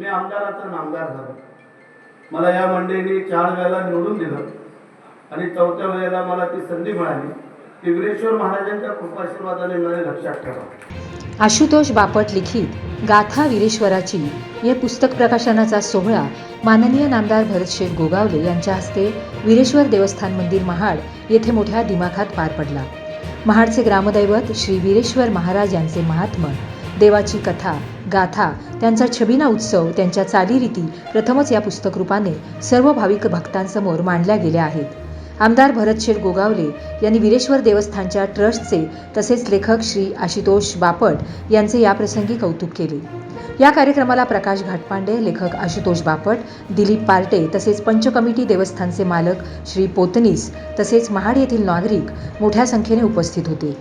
मी आमदाराचा नामदार झालो. मला या मंडळीने चार वेळेला निवडून दिलं आणि चौथ्या वेळेला मला ती संधी मिळाली. ती महाराजांच्या कृपाशीर्वादाने मला लक्षात ठेवा. आशुतोष बापट लिखित गाथा वीरेश्वराची हे पुस्तक प्रकाशनाचा सोहळा माननीय नामदार भरतशेठ गोगावले यांच्या हस्ते वीरेश्वर देवस्थान मंदिर महाड येथे मोठ्या दिमाखात पार पडला. महाडचे ग्रामदैवत श्री वीरेश्वर महाराज यांचे महात्म देवाची कथा गाथा त्यांचा छबिना उत्सव त्यांच्या चालीरीती प्रथमच या पुस्तकरूपाने सर्व भाविक भक्तांसमोर मांडल्या गेल्या आहेत. आमदार भरतशेठ गोगावले यांनी वीरेश्वर देवस्थानच्या ट्रस्टचे तसेच लेखक श्री आशुतोष बापट यांचे याप्रसंगी कौतुक केले. या कार्यक्रमाला प्रकाश घाटपांडे लेखक आशुतोष बापट दिलीप पार्टे तसेच पंचकमिटी देवस्थानचे मालक श्री पोतनीस तसेच महाड येथील नागरिक मोठ्या संख्येने उपस्थित होते.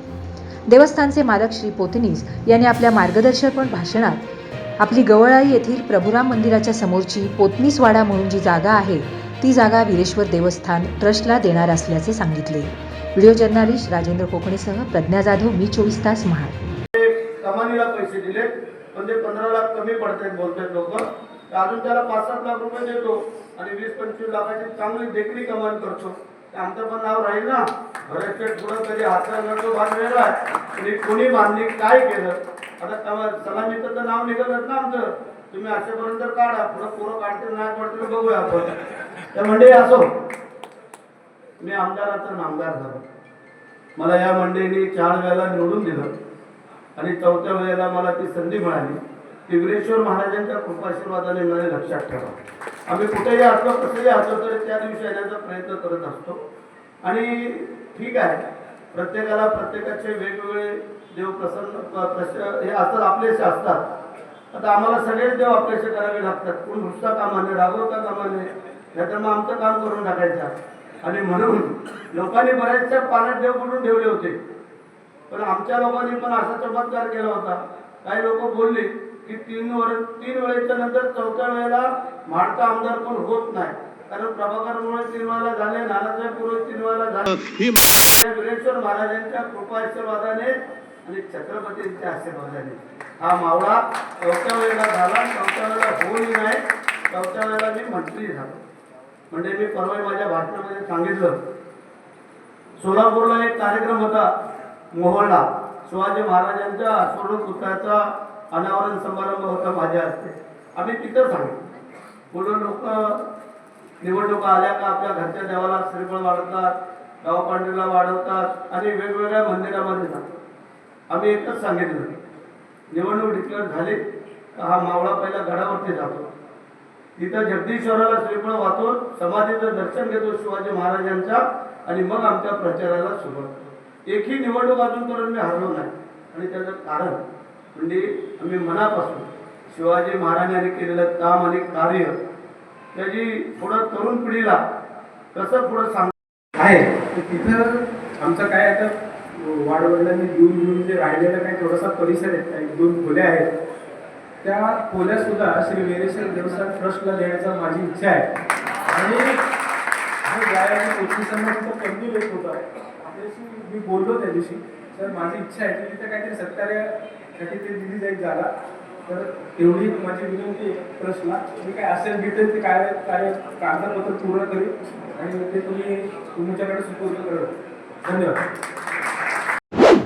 देवस्थानचे मालक श्री पोतनीस यांनी आपल्या मार्गदर्शक भाषणात आपली गवळाई येथील प्रभुराम मंदिराच्या समोरची पोतनीसवाडा म्हणून जी जागा आहे ती जागा वीरेश्वर देवस्थान ट्रस्टला देणार असल्याचे सांगितले. व्हिडिओ जर्नालिस्ट राजेंद्र कोकणेसह प्रज्ञा जाधव मी चोवीस तास महाड. कमानीला पैसे दिले पण ते पंधरा लाख कमी पडतात बोलतात लोक. अजून त्याला पाच सात लाख रुपये देतो आणि वीस पंचवीस लाखाची चांगली देखणी कमान करतो. आमचं पण नाव राहील ना? भरतशेठ पुढं कधी हातचा करतो बांधलेला आहे. आणि कोणी बांधणी काय केलं? आता कमा- सलामीचं तर नाव निघतच ना आमचं. तुम्ही अशापर्यंत काढा. पुढं पोरं काढतील नाही पडतील बघूया आपण. तर म्हणजे असो. मी आमदाराचा नामदार झालो. मला या मंडळीने चार वेळेला निवडून दिलं. आणि चौथ्या वेळेला मला ती संधी मिळाली. ती महाराजांच्या कृपाशीर्वादाने मला लक्षात ठेवा. आम्ही कुठेही असलो कसंही असलो तरी त्या दिवशी येण्याचा प्रयत्न करत असतो. आणि ठीक आहे प्रत्येकाला प्रत्येकाचे वेगवेगळे देव प्रसन्न प- प्रश हे असतात आपलेसे असतात. आता आम्हाला सगळेच देव आपलेसे करावे लागतात. कोण घुसता कामाने रागवता कामाने नाहीतर मग आमचं काम करून टाकायचं. आणि म्हणून लोकांनी बऱ्याचशा पाण्यात देव करून ठेवले होते. पण आमच्या लोकांनी पण असा चमत्कार केला होता. काही लोक बोलले की तीन वर तीन वेळेच्या नंतर चौथ्या वेळेला माडचा आमदार पण होत नाही. कारण प्रभाकरमुळे तीन वेळेला झाले नानासाहेबपूर्वी तीन वेळेला झाले. वीरेश्वर महाराजांच्या कृपा आशीर्वादाने आणि छत्रपतींच्या आशीर्वादाने. हा मावळा चौथ्या वेळेला झाला चौथ्या वेळेला होऊही नाही. चौथ्या वेळेला मी मंत्री झालो. म्हणजे मी परवा माझ्या भाषणामध्ये सांगितलं. सोलापूरला एक कार्यक्रम होता मोहोळला. शिवाजी महाराजांच्या स्वर्णपुत्राचा अनावरण समारंभ होता माझ्या हस्ते. आम्ही तिथं सांगितलं पूर्ण लोक निवडणुका आल्या का आपल्या घरच्या देवाला श्रीफळ वाढवतात गावपांडीला वाढवतात आणि वेगवेगळ्या मंदिरामध्ये जातात. आम्ही एकच सांगितलं निवडणूक डिक्लेअर झाली का हा मावळा पहिला गडावरती जातो. तिथं जगदीश्वराला श्रीफळ वाहतो समाधीचं दर्शन घेतो शिवाजी महाराजांचा आणि मग आमच्या प्रचाराला सुरुवात. एकही निवडणूक अजूनपर्यंत मी हरलो नाही. आणि त्याचं कारण म्हणजे आम्ही मनापासून शिवाजी महाराजांनी केलेलं काम आणि कार्य त्याची पुढं तरुण पिढीला कसं पुढं सांग? आहे. तर तिथं आमचं काय आता वाडवडिलांनी घेऊन घेऊन जे राहिलेलं काही थोडासा परिसर आहे काही दोन खोल्या आहेत त्या खोल्या सुद्धा श्री वेरेश्वर देवस्थान ट्रस्टला देण्याचा माझी इच्छा आहे. आणि कमी गायला येत होता आपल्याशी मी बोललो त्या दिवशी. तर माझी इच्छा आहे की तिथं काहीतरी सत्कार्यासाठी ते दिली जाईल जागा. तर एवढी माझी विनंती प्रश्न. मी काय असेल डिटेल ते काय काय कागदपत्र पूर्ण करेल आणि ते तुम्ही तुमच्याकडे सुपूर्द करेल धन्यवाद.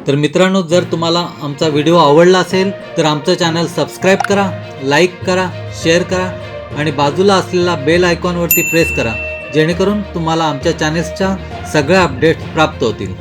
तर मित्रांनो जर तुम्हाला आमचा व्हिडिओ आवडला असेल तर आमचं चॅनल सबस्क्राईब करा लाईक करा शेअर करा आणि बाजूला असलेला बेल आयकॉनवरती प्रेस करा जेणेकरून तुम्हाला आमच्या चॅनेल्सच्या सगळ्या अपडेट्स प्राप्त होतील.